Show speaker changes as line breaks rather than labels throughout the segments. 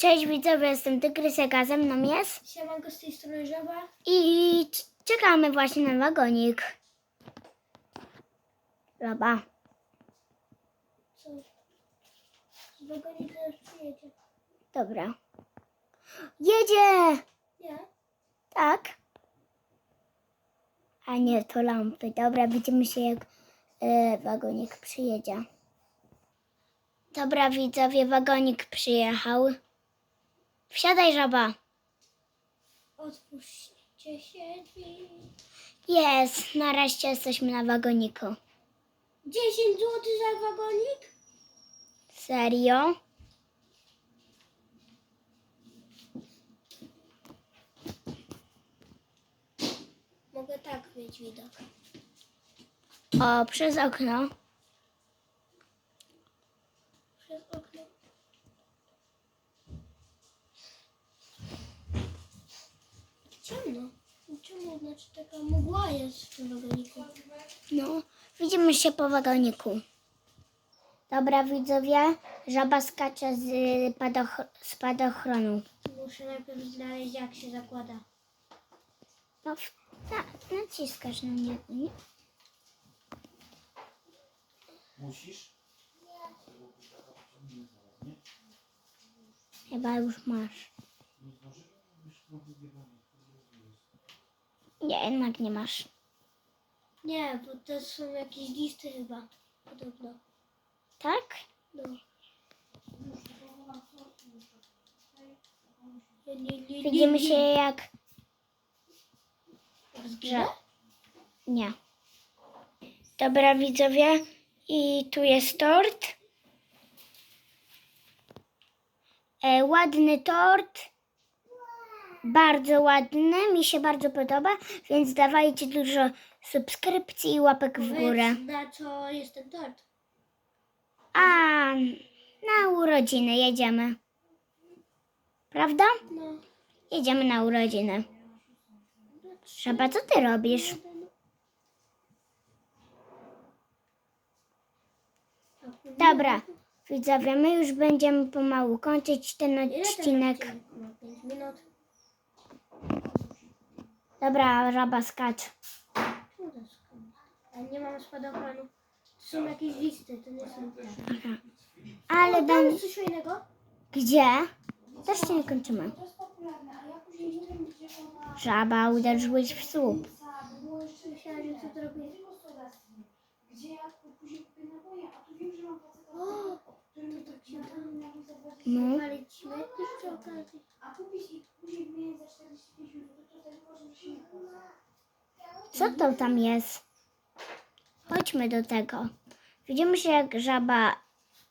Cześć widzowie, jestem Tygrysek, a ze mną jest
Siemanko z tej strony żaba.
i czekamy właśnie na wagonik. Loba.
Co? Z wagonik teraz przyjedzie.
Dobra. Jedzie!
Nie?
Tak? A nie, to lampy. Dobra, widzimy się jak e, wagonik przyjedzie. Dobra, widzowie, wagonik przyjechał. Wsiadaj, żaba.
Otwórzcie się drzwi.
Jest, nareszcie jesteśmy na wagoniku.
10 zł za wagonik?
Serio?
Mogę tak mieć widok.
O, przez okno.
Przez okno. Znaczy taka mgła jest w tym wagoniku.
No, widzimy się po wagoniku. Dobra, widzowie, żaba skacze z, padoch- spadochronu.
Muszę najpierw znaleźć jak się zakłada.
No, na, naciskasz na niego, nie?
Musisz?
Chyba już masz. Nie, jednak nie masz.
Nie, bo to są jakieś listy chyba. Podobno.
Tak?
No. Nie, nie, nie,
Widzimy
nie,
się jak...
Zginę?
Nie. Dobra, widzowie. I tu jest tort. E, ładny tort. Bardzo ładny. Mi się bardzo podoba. Więc dawajcie dużo subskrypcji i łapek w górę.
Powiedz, Na co jest ten tort?
A na urodziny jedziemy. Prawda?
No.
Jedziemy na urodziny. Szaba, co ty robisz? Dobra, widzowie, my już będziemy pomału kończyć ten
Ile ten
odcinek.
odcinek ma? Pięć minut.
Dobra, żaba skacz.
Czemu to jest koniec? A nie mam spadochronu. To są jakieś listy, to nie są te.
Ale
O, tam coś fajnego?
Gdzie? Też się nie kończymy. Żaba, uderzyłeś w słup.
Myślałam, że to zrobię.
Gdzie
Co to tam jest? Chodźmy do tego. Widzimy się jak żaba...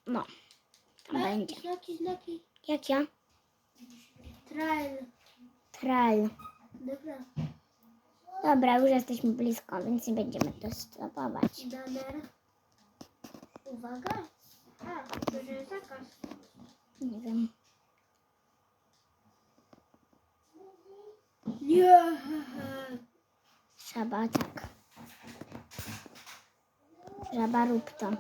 No, tam
A,
będzie.
Znaki, znaki.
Jak ja?
Trail.
Tral.
Dobra.
Dobra, już jesteśmy blisko, więc nie będziemy to stopować.
Daner. Uwaga. A, to że jest zakaz.
Nie wiem.
Nie.
Żaba tak. Żaba rób to.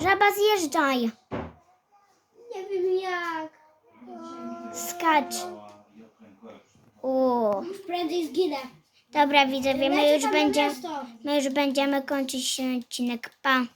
Żaba zjeżdżaj.
Nie wiem jak.
Skacz. O.
Już prędzej zginę.
Dobra widzowie, my już, będzie, my już będziemy kończyć ten odcinek. Pa.